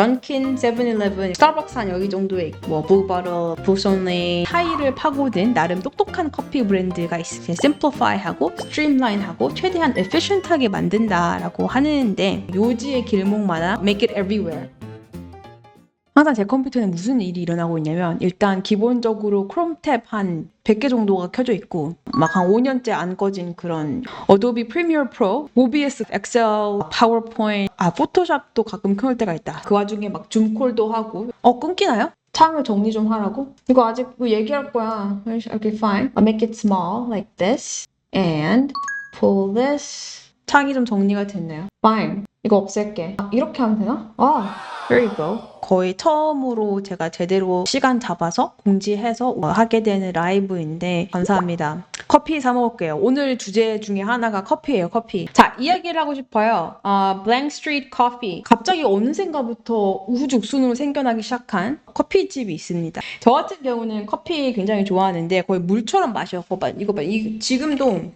던킨, 세븐일레븐, 스타벅스 한 여기 정도에 있고 뭐 블루버터, 부손레 차이를 파고든 나름 똑똑한 커피 브랜드가 있어요. 심플리파이하고 스트림라인하고 최대한 에피션트하게 만든다라고 하는데 요지의 길목마다 make it everywhere. 항상 제 컴퓨터는 무슨 일이 일어나고 있냐면 일단 기본적으로 크롬 탭 한 100개 정도가 켜져 있고 막 한 5년째 안 꺼진 그런 어도비 프리미어 프로, OBS, 엑셀, 파워포인트, 아 포토샵도 가끔 켜올 때가 있다. 그 와중에 막 줌콜도 하고 어 끊기나요? 창을 정리 좀 하라고? 이거 아직 뭐 얘기할 거야. Okay, fine. I'll make it small like this and pull this. 창이 좀 정리가 됐네요. Fine. 이거 없앨게. 아, 이렇게 하면 되나? 아, there you go. 거의 처음으로 제가 제대로 시간 잡아서 공지해서 하게 되는 라이브인데 감사합니다. 커피 사 먹을게요. 오늘 주제 중에 하나가 커피예요, 커피. 자, 이야기를 하고 싶어요. 아, Blank Street Coffee. 갑자기 어느샌가부터 우후죽순으로 생겨나기 시작한 커피집이 있습니다. 저 같은 경우는 커피 굉장히 좋아하는데 거의 물처럼 마셔. 봐, 이거 봐. 이, 지금도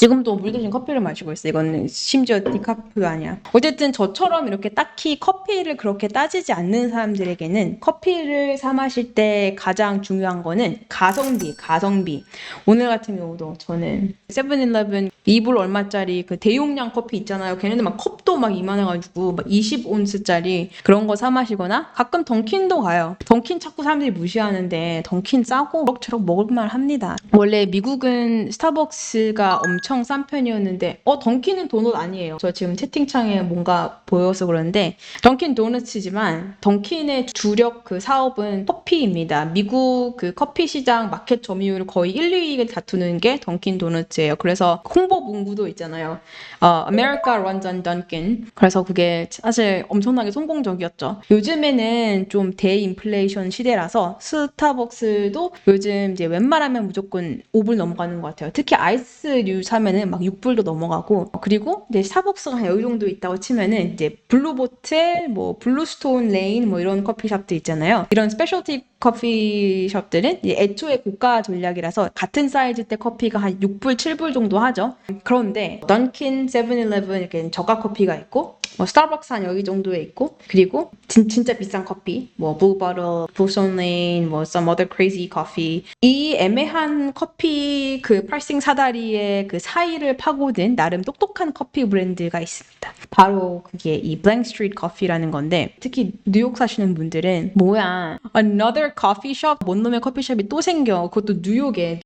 지금도 물 대신 커피를 마시고 있어. 이거는 심지어 디카프 아니야. 어쨌든 저처럼 이렇게 딱히 커피를 그렇게 따지지 않는 사람들에게는 커피를 사 마실 때 가장 중요한 거는 가성비, 가성비. 오늘 같은 경우도 저는 세븐일레븐 2불 얼마짜리 그 대용량 커피 있잖아요. 걔네들 막 컵도 막 이만해가지고 막 20온스짜리 그런 거 사 마시거나 가끔 던킨도 가요. 던킨 자꾸 사람들이 무시하는데 던킨 싸고 그럭저럭 먹을만 합니다. 원래 미국은 스타벅스가 엄청 싼 편이었는데 어 던킨은 도넛 아니에요. 저 지금 채팅창에 뭔가 보여서 그러는데 던킨 도넛이지만 던킨의 주력 그 사업은 커피입니다. 미국 그 커피 시장 마켓 점유율 거의 1, 2위를 다투는 게 던킨 도넛이에요. 그래서 홍보 문구도 있잖아요. runs on Dunkin. 그래서 그게 사실 엄청나게 성공적이었죠. 요즘에는 좀 대인플레이션 시대라서 스타벅스도 요즘 이제 웬만하면 무조건 5불 넘어가는 것 같아요. 특히 아이스류 사면은 막 6불도 넘어가고 그리고 이제 스타벅스가 한 여기 정도 있다고 치면은 이제 블루보틀, 뭐 블루스톤 레인 뭐 이런 커피숍도 있잖아요. 이런 스페셜티 커피숍들은 애초에 고가 전략이라서 같은 사이즈 때 커피가 한 6불, 7불 정도 하죠. 그런데 던킨, 세븐일레븐 이렇게 저가 커피가 있고 뭐 스타벅스 한 여기 정도에 있고 그리고 진, 진짜 비싼 커피 뭐 블루버터, 부손레인, 뭐 some other crazy coffee 이 애매한 커피 그 프라이싱 사다리의 그 사이를 파고든 나름 똑똑한 커피 브랜드가 있습니다. 바로 그게 이 Blank Street Coffee라는 건데 특히 뉴욕 사시는 분들은 뭐야 another coffee shop 뭔 놈의 커피숍이 또 생겨 그것도 뉴욕에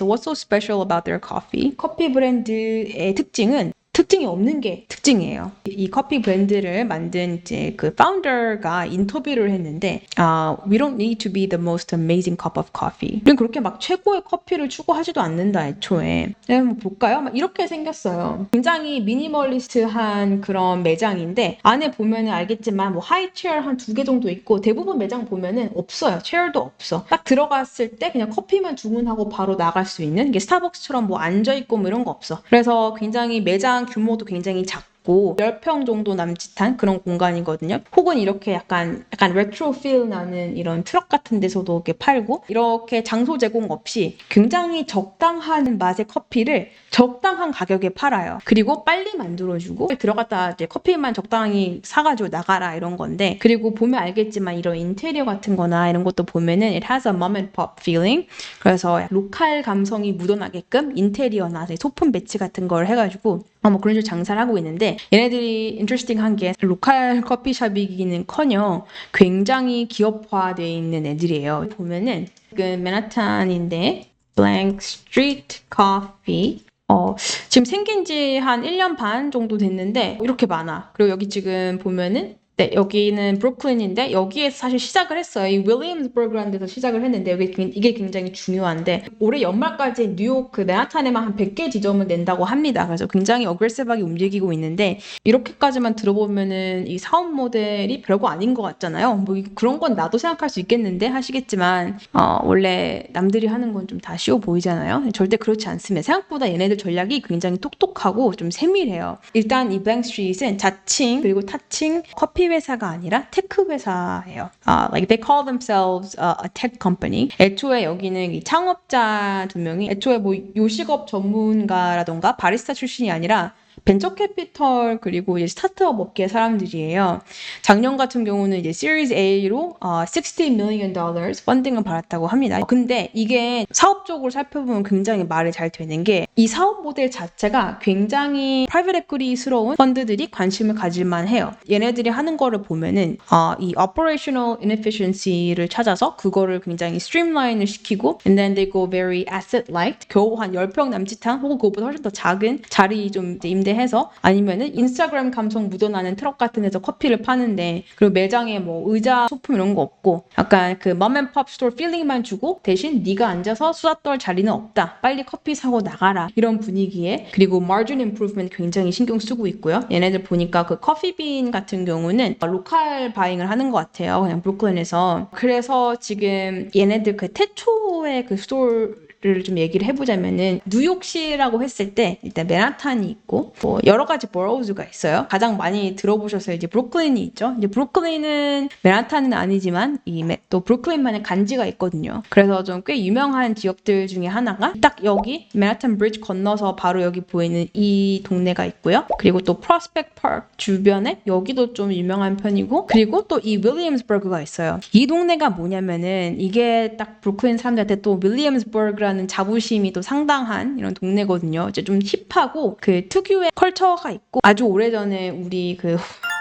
So what's so special about their coffee? 커피 브랜드의 특징은 특징이 없는 게 특징이에요. 이 커피 브랜드를 만든 이제 그 파운더가 인터뷰를 했는데, 아, we don't need to be the most amazing cup of coffee. 우린 그렇게 막 최고의 커피를 추구하지도 않는다, 애초에. 네, 한번 볼까요? 막 이렇게 생겼어요. 굉장히 미니멀리스트한 그런 매장인데, 안에 보면은 알겠지만, 뭐 하이 체어 한 두 개 정도 있고, 대부분 매장 보면은 없어요. 체어도 없어. 딱 들어갔을 때 그냥 커피만 주문하고 바로 나갈 수 있는, 이게 스타벅스처럼 뭐 앉아 있고 뭐 이런 거 없어. 그래서 굉장히 매장 규모도 굉장히 작고 10평 정도 남짓한 그런 공간이거든요. 혹은 이렇게 약간 약간 레트로 필 나는 이런 트럭 같은 데서도 이렇게 팔고 이렇게 장소 제공 없이 굉장히 적당한 맛의 커피를 적당한 가격에 팔아요. 그리고 빨리 만들어 주고 들어갔다 이제 커피만 적당히 사 가지고 나가라 이런 건데 그리고 보면 알겠지만 이런 인테리어 같은 거나 이런 것도 보면은 it has a mom and pop feeling 그래서 로컬 감성이 묻어나게끔 인테리어나 소품 배치 같은 걸 해가지고 아, 뭐 그런 식으로 장사를 하고 있는데 얘네들이 인터스팅한 게 로컬 커피숍이기는 커녕 굉장히 기업화되어 있는 애들이에요. 보면은 그 맨하탄인데 Blank Street Coffee 어, 지금 생긴 지 한 1년 반 정도 됐는데 이렇게 많아. 그리고 여기 지금 보면은 네, 여기는 브루클린인데 여기에서 사실 시작을 했어요. 이 윌리엄스버그라는 데서 시작을 했는데 이게 굉장히 중요한데 올해 연말까지 뉴욕 그 맨하탄에만 한 100개 지점을 낸다고 합니다. 그래서 굉장히 어그레시브하게 움직이고 있는데 이렇게까지만 들어보면은 이 사업 모델이 별거 아닌 것 같잖아요. 뭐 이- 그런 건 나도 생각할 수 있겠는데 하시겠지만 어, 원래 남들이 하는 건 좀 다 쉬워 보이잖아요. 절대 그렇지 않습니다. 생각보다 얘네들 전략이 굉장히 똑똑하고 좀 세밀해요. 일단 이 블랭스트리트는 자칭 그리고 타칭 커피 회사가 아니라 테크 회사예요. 아, like they call themselves a, a tech company. 애초에 여기는 이 창업자 두 명이 애초에 뭐 요식업 전문가라던가 바리스타 출신이 아니라 벤처 캐피털 그리고 이제 스타트업 업계 사람들이에요. 작년 같은 경우는 이제 Series A로 어, 60 million dollars 펀딩을 받았다고 합니다. 근데 이게 사업적으로 살펴보면 굉장히 말이 잘 되는 게 이 사업 모델 자체가 굉장히 프라이빗 에퀴티스러운 펀드들이 관심을 가질 만 해요. 얘네들이 하는 거를 보면은 어, 이 operational inefficiency를 찾아서 그거를 굉장히 스트림라인을 시키고 and then they go very asset light 겨우 한 10평 남짓한 혹은 그것보다 훨씬 더 작은 자리 좀 이제 임대해서 아니면은 인스타그램 감성 묻어나는 트럭 같은 데서 커피를 파는데 그리고 매장에 뭐 의자 소품 이런 거 없고 약간 그 맘앤팝 스토어 필링만 주고 대신 네가 앉아서 수다 떨 자리는 없다. 빨리 커피 사고 나가라. 이런 분위기에 그리고 margin improvement 굉장히 신경 쓰고 있고요. 얘네들 보니까 그 커피빈 같은 경우는 로컬 바잉을 하는 것 같아요. 그냥 브루클린에서. 그래서 지금 얘네들 그 태초의 그 스토어 를좀 얘기를 해보자면은 뉴욕시라고 했을 때 일단 맨하탄이 있고 뭐 여러 가지 버로우즈가 있어요. 가장 많이 들어보셔서 이제 브루클린이 있죠. 이제 브루클린은 맨하탄은 아니지만 이 또 브루클린만의 간지가 있거든요. 그래서 좀 꽤 유명한 지역들 중에 하나가 딱 여기 맨하탄 브리지 건너서 바로 여기 보이는 이 동네가 있고요. 그리고 또 프로스펙 파크 주변에 여기도 좀 유명한 편이고 그리고 또 이 윌리엄스버그가 있어요. 이 동네가 뭐냐면은 이게 딱 브루클린 사람들한테 또 윌리엄스버그라 는 자부심이 또 상당한 이런 동네거든요. 이제 좀 힙하고 그 특유의 컬처가 있고 아주 오래전에 우리 그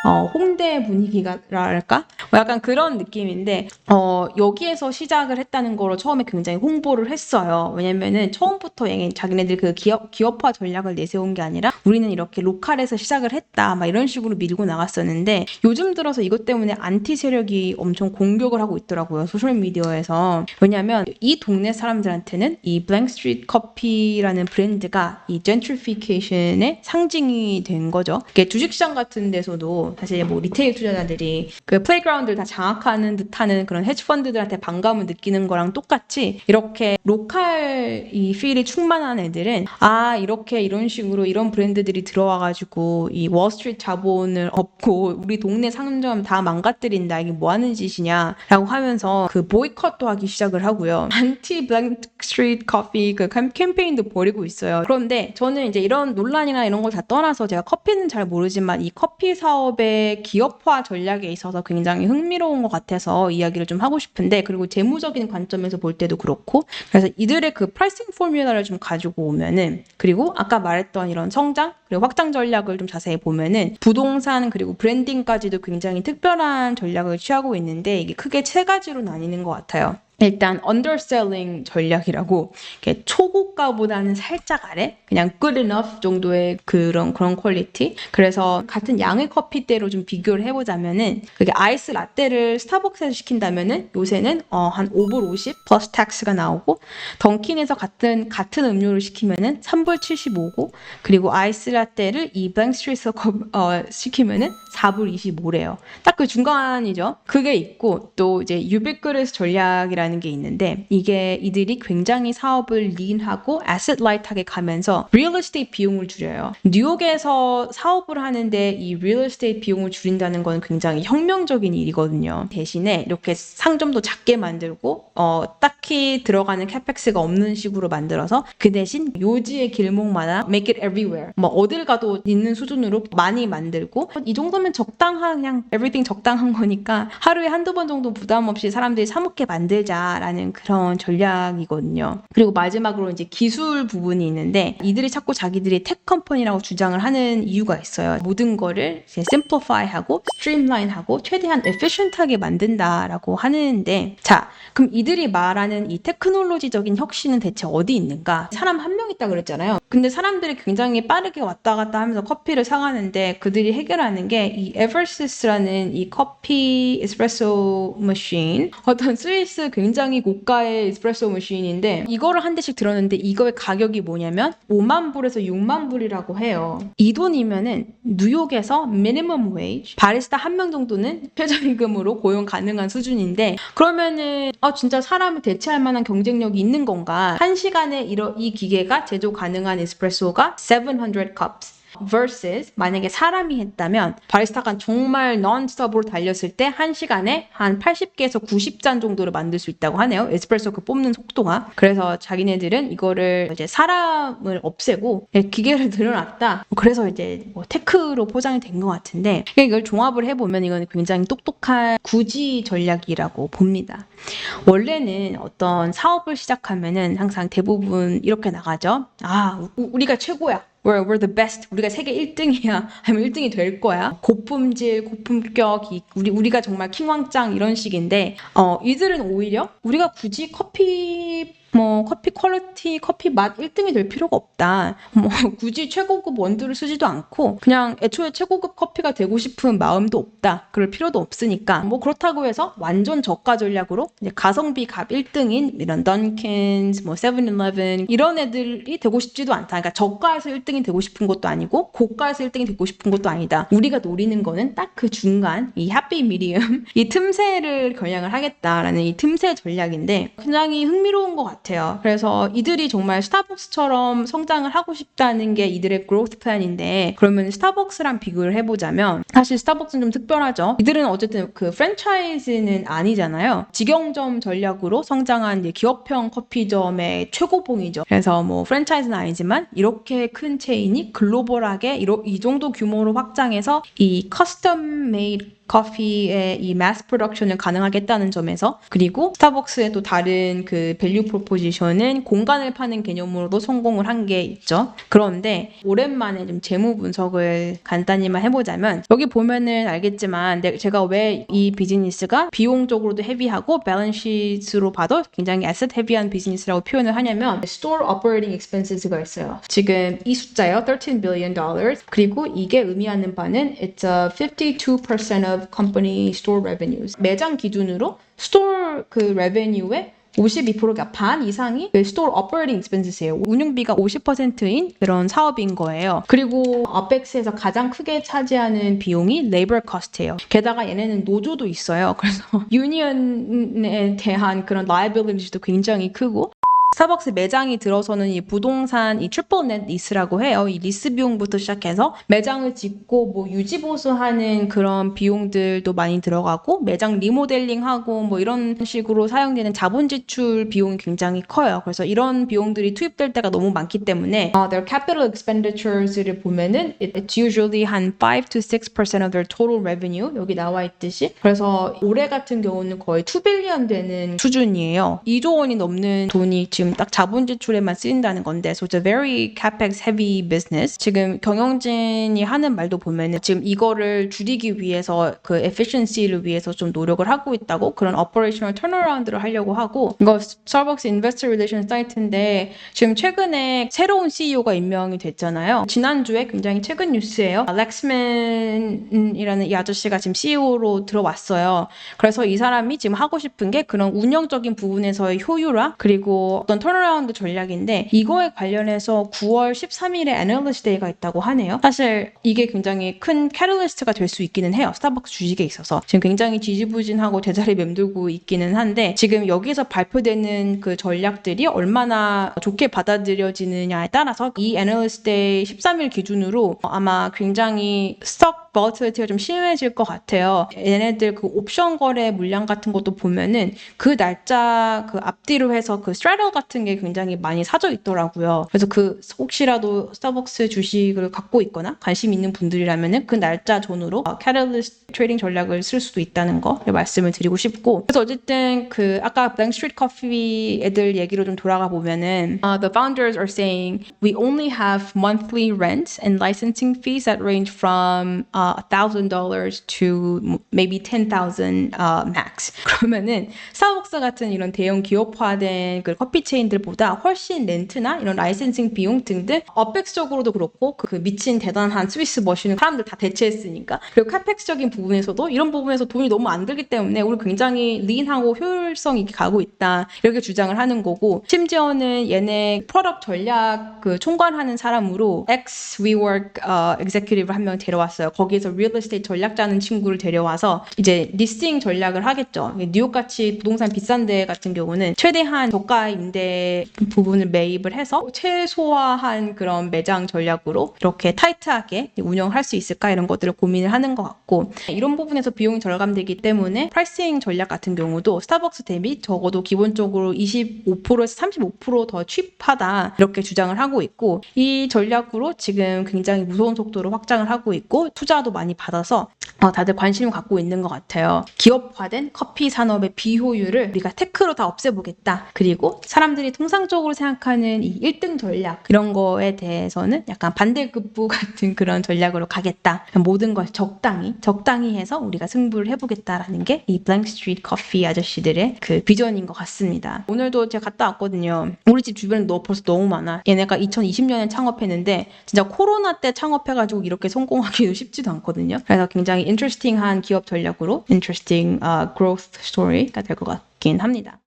어, 홍대 분위기가랄까? 뭐 약간 그런 느낌인데, 어, 여기에서 시작을 했다는 거로 처음에 굉장히 홍보를 했어요. 왜냐면은 처음부터 얘 자기네들 그 기업, 기업화 전략을 내세운 게 아니라 우리는 이렇게 로컬에서 시작을 했다. 막 이런 식으로 밀고 나갔었는데, 요즘 들어서 이것 때문에 안티 세력이 엄청 공격을 하고 있더라고요. 소셜미디어에서. 왜냐면 이 동네 사람들한테는 이 블랭 스트리트 커피라는 브랜드가 이 젠트리피케이션의 상징이 된 거죠. 주식시장 같은 데서도 사실 뭐 리테일 투자자들이 그 플레이그라운드를 다 장악하는 듯하는 그런 헤지 펀드들한테 반감을 느끼는 거랑 똑같이 이렇게 로컬 이 필이 충만한 애들은 아 이렇게 이런 식으로 이런 브랜드들이 들어와가지고 이 월스트리트 자본을 업고 우리 동네 상점 다 망가뜨린다. 이게 뭐 하는 짓이냐라고 하면서 그 보이콧도 하기 시작을 하고요. 안티 블랙 스트리트 커피 그 캠- 캠페인도 벌이고 있어요. 그런데 저는 이제 이런 논란이나 이런 걸 다 떠나서 제가 커피는 잘 모르지만 이 커피 사 업의 기업화 전략에 있어서 굉장히 흥미로운 것 같아서 이야기를 좀 하고 싶은데 그리고 재무적인 관점에서 볼 때도 그렇고 그래서 이들의 그 프라이싱 포뮬러를 좀 가지고 오면은 그리고 아까 말했던 이런 성장 그리고 확장 전략을 좀 자세히 보면은 부동산 그리고 브랜딩까지도 굉장히 특별한 전략을 취하고 있는데 이게 크게 세 가지로 나뉘는 것 같아요. 일단 underselling 전략이라고 초고가보다는 살짝 아래 그냥 good enough 정도의 그런 그런 퀄리티 그래서 같은 양의 커피대로 좀 비교를 해보자면은 그게 아이스 라떼를 스타벅스에서 시킨다면은 요새는 어, 한 5불 50 플러스 텍스가 나오고 던킨에서 같은 같은 음료를 시키면은 3불 75고 그리고 아이스 라떼를 이 블랭스트리트에서 어, 시키면은 4불 25래요. 딱 그 중간이죠. 그게 있고 또 이제 유비크리스 전략이라는 게 있는데 이게 이들이 굉장히 사업을 린하고 애셋 라이트하게 가면서 리얼 에스테이트 비용을 줄여요. 뉴욕에서 사업을 하는데 이 리얼 에스테이트 비용을 줄인다는 건 굉장히 혁명적인 일이거든요. 대신에 이렇게 상점도 작게 만들고 어, 딱히 들어가는 캐펙스가 없는 식으로 만들어서 그 대신 요지의 길목마다 make it everywhere 뭐 어딜 가도 있는 수준으로 많이 만들고 이 정도면 적당한 그냥 everything 적당한 거니까 하루에 한두 번 정도 부담 없이 사람들이 사 먹게 만들자 라는 그런 전략이거든요. 그리고 마지막으로 이제 기술 부분이 있는데 이들이 자꾸 자기들이 텍 컴퍼니라고 주장을 하는 이유가 있어요. 모든 거를 이제 simplify하고 streamline하고 최대한 efficient하게 만든다라고 하는데 자 그럼 이들이 말하는 이 테크놀로지적인 혁신은 대체 어디 있는가? 사람 한 명 있다 그랬잖아요. 근데 사람들이 굉장히 빠르게 왔다 갔다 하면서 커피를 사가는데 그들이 해결하는 게 이 에버시스라는 이 커피 에스프레소 머신 어떤 스위스 굉장히 고가의 에스프레소 머신인데 이거를 한 대씩 들었는데 이거의 가격이 뭐냐면 5만 불에서 6만 불이라고 해요. 이 돈이면은 뉴욕에서 미니멈 웨이지 바리스타 한 명 정도는 최저임금으로 고용 가능한 수준인데 그러면은 아 진짜 사람을 대체할 만한 경쟁력이 있는 건가? 한 시간에 이러, 이 기계가 제조 가능한 에스프레소가 700 cups. Versus 만약에 사람이 했다면 바리스타가 정말 non-stop으로 달렸을 때한 시간에 한 80개에서 90잔 정도를 만들 수 있다고 하네요. 에스프레소 그 뽑는 속도가. 그래서 자기네들은 이거를 이제 사람을 없애고 기계를 늘어났다. 그래서 이제 뭐 테크로 포장이 된 것 같은데 이걸 종합을 해보면 이건 굉장히 똑똑한 구지 전략이라고 봅니다. 원래는 어떤 사업을 시작하면은 항상 대부분 이렇게 나가죠. 아, 우- 우리가 최고야. We're, we're the best. 우리가 세계 1등이야. 아니면 1등이 될 거야. 고품질, 고품격, 이- 우리, 우리가 정말 킹왕짱 이런 식인데, 어, 이들은 오히려 우리가 굳이 커피 뭐 커피 퀄리티, 커피 맛 1등이 될 필요가 없다. 뭐 굳이 최고급 원두를 쓰지도 않고 그냥 애초에 최고급 커피가 되고 싶은 마음도 없다. 그럴 필요도 없으니까 뭐 그렇다고 해서 완전 저가 전략으로 가성비 값 1등인 이런 던킨스, 뭐 세븐일레븐 이런 애들이 되고 싶지도 않다. 그러니까 저가에서 1등이 되고 싶은 것도 아니고 고가에서 1등이 되고 싶은 것도 아니다. 우리가 노리는 거는 딱 그 중간 이 해피 미디움 이 틈새를 겨냥을 하겠다라는 이 틈새 전략인데 굉장히 흥미로운 것 같아요. 그래서 이들이 정말 스타벅스처럼 성장을 하고 싶다는 게 이들의 그로스 플랜인데 그러면 스타벅스랑 비교를 해보자면 사실 스타벅스는 좀 특별하죠. 이들은 어쨌든 그 프랜차이즈는 아니잖아요. 직영점 전략으로 성장한 기업형 커피점의 최고봉이죠. 그래서 뭐 프랜차이즈는 아니지만 이렇게 큰 체인이 글로벌하게 이 정도 규모로 확장해서 이 커스텀 메이드 커피의 이 마스 프로덕션을 가능하게 했다는 점에서 그리고 스타벅스의 또 다른 그 밸류 프로포지션은 공간을 파는 개념으로도 성공을 한 게 있죠. 그런데 오랜만에 좀 재무 분석을 간단히만 해보자면 여기 보면은 알겠지만 내- 제가 왜 이 비즈니스가 비용적으로도 헤비하고 밸런시스로 봐도 굉장히 에셋 헤비한 비즈니스라고 표현을 하냐면 store operating expenses가 있어요. 지금 이 숫자요, 13 billion dollars. 그리고 이게 의미하는 바는 it's a 52% of company store revenues. 매장 기준으로 스토어 그 레베뉴의 52%가 반 이상이 그 스토어 오퍼레이팅 익스펜스예요. 운영비가 50%인 그런 사업인 거예요. 그리고 어펙스에서 가장 크게 차지하는 비용이 레이버 커스트예요. 게다가 얘네는 노조도 있어요. 그래서 유니언에 대한 그런 라이빌리티도 굉장히 크고 스타벅스 매장이 들어서는 이 부동산 이 트리플 넷 리스라고 해요. 이 리스 비용부터 시작해서 매장을 짓고 뭐 유지 보수하는 그런 비용들도 많이 들어가고 매장 리모델링하고 뭐 이런 식으로 사용되는 자본 지출 비용이 굉장히 커요. 그래서 이런 비용들이 투입될 때가 너무 많기 때문에 어, their capital expenditures를 보면은 it- it's usually 한 5 to 6% of their total revenue 여기 나와 있듯이 그래서 올해 같은 경우는 거의 2 빌리언 되는 수준이에요. 2조 원이 넘는 돈이 지금 딱 자본 지출에만 쓰인다는 건데 so it's a very capex heavy business. 지금 경영진이 하는 말도 보면은 지금 이거를 줄이기 위해서 그 efficiency를 위해서 좀 노력을 하고 있다고 그런 operational turnaround를 하려고 하고 이거 스타벅스 investor relations 사이트인데 지금 최근에 새로운 CEO가 임명이 됐잖아요. 지난주에 굉장히 최근 뉴스예요. 렉스맨이라는 이 아저씨가 지금 CEO로 들어왔어요. 그래서 이 사람이 지금 하고 싶은 게 그런 운영적인 부분에서의 효율화 그리고 어떤 턴어라운드 전략인데 이거에 관련해서 9월 13일에 애널리스트 데이가 있다고 하네요. 사실 이게 굉장히 큰 캐럴리스트가 될 수 있기는 해요. 스타벅스 주식에 있어서 지금 굉장히 지지부진하고 제자리 맴돌고 있기는 한데 지금 여기서 발표되는 그 전략들이 얼마나 좋게 받아들여지느냐에 따라서 이 애널리스트 데이 13일 기준으로 아마 굉장히 스톡 버틀티가 좀 심해질 것 같아요. 얘네들 그 옵션 거래 물량 같은 것도 보면은 그 날짜 그 앞뒤로 해서 그 스트래럴 같은 게 굉장히 많이 사져 있더라고요. 그래서 그 혹시라도 스타벅스 주식을 갖고 있거나 관심 있는 분들이라면은 그 날짜 전후로 캐럴리스트 트레이딩 전략을 쓸 수도 있다는 거 말씀을 드리고 싶고 그래서 어쨌든 그 아까 블랭 스트리트 커피 애들 얘기로 좀 돌아가 보면은 uh, the founders are saying we only have monthly rent and licensing fees that range from uh, $1,000 to maybe 10,000 uh, max. 그러면은 스타벅스 같은 이런 대형 기업화된 그 커피 체인들보다 훨씬 렌트나 이런 라이센싱 비용 등등 어펙스적으로도 그렇고 그 미친 대단한 스위스 머신을 사람들 다 대체했으니까 그리고 카펙스적인 부분에서도 이런 부분에서 돈이 너무 안 들기 때문에 우리 굉장히 린하고 효율성 있게 가고 있다 이렇게 주장을 하는 거고 심지어는 얘네 프로덕트 전략 그 총괄하는 사람으로 ex WeWork 어, executive 한명 데려왔어요. 거기에서 real estate 전략자는 친구를 데려와서 이제 리스팅 전략을 하겠죠. 뉴욕 같이 부동산 비싼 데 같은 경우는 최대한 저가 임대 부분을 매입을 해서 최소화한 그런 매장 전략으로 이렇게 타이트하게 운영할 수 있을까 이런 것들을 고민을 하는 것 같고 이런 부분에서 비용이 절감되기 때문에 프라이싱 전략 같은 경우도 스타벅스 대비 적어도 기본적으로 25%에서 35%더 취하다 이렇게 주장을 하고 있고 이 전략으로 지금 굉장히 무서운 속도로 확장을 하고 있고 투자 도 많이 받아서 어, 다들 관심을 갖고 있는 것 같아요. 기업화된 커피 산업의 비효율을 우리가 테크로 다 없애보겠다. 그리고 사람들이 통상적으로 생각하는 이 1등 전략 이런 거에 대해서는 약간 반대급부 같은 그런 전략으로 가겠다. 모든 걸 적당히 적당히 해서 우리가 승부를 해보겠다라는 게 이 블랭크 스트리트 커피 아저씨들의 그 비전인 것 같습니다. 오늘도 제가 갔다 왔거든요. 우리 집 주변에 너 벌써 너무 많아. 얘네가 2020년에 창업했는데 진짜 코로나 때 창업해가지고 이렇게 성공하기도 쉽지도 않거든요. 그래서 굉장히 인트레스팅한 기업 전략으로 인트레스팅 growth 스토리가 될 것 같긴 합니다.